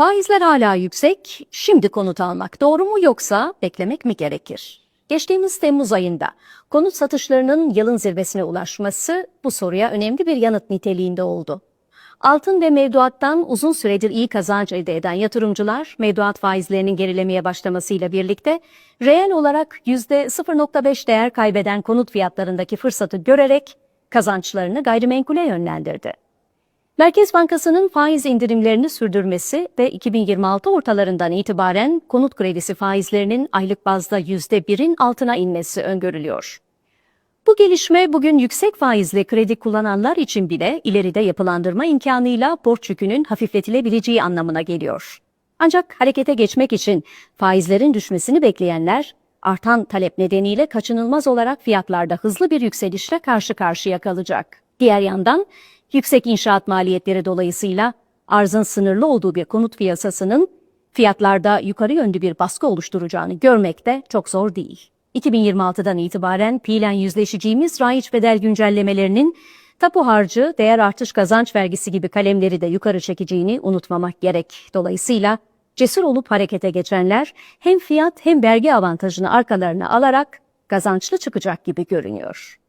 Faizler hala yüksek, şimdi konut almak doğru mu yoksa beklemek mi gerekir? Geçtiğimiz Temmuz ayında konut satışlarının yılın zirvesine ulaşması bu soruya önemli bir yanıt niteliğinde oldu. Altın ve mevduattan uzun süredir iyi kazanç elde eden yatırımcılar, mevduat faizlerinin gerilemeye başlamasıyla birlikte reel olarak %0.5 değer kaybeden konut fiyatlarındaki fırsatı görerek kazançlarını gayrimenkule yönlendirdi. Merkez Bankası'nın faiz indirimlerini sürdürmesi ve 2026 ortalarından itibaren konut kredisi faizlerinin aylık bazda %1'in altına inmesi öngörülüyor. Bu gelişme bugün yüksek faizle kredi kullananlar için bile ileride yapılandırma imkanıyla borç yükünün hafifletilebileceği anlamına geliyor. Ancak harekete geçmek için faizlerin düşmesini bekleyenler artan talep nedeniyle kaçınılmaz olarak fiyatlarda hızlı bir yükselişle karşı karşıya kalacak. Diğer yandan yüksek inşaat maliyetleri dolayısıyla arzın sınırlı olduğu bir konut piyasasının fiyatlarda yukarı yönlü bir baskı oluşturacağını görmek de çok zor değil. 2026'dan itibaren fiilen yüzleşeceğimiz raiç bedel güncellemelerinin tapu harcı, değer artış kazanç vergisi gibi kalemleri de yukarı çekeceğini unutmamak gerek. Dolayısıyla cesur olup harekete geçenler hem fiyat hem vergi avantajını arkalarına alarak kazançlı çıkacak gibi görünüyor.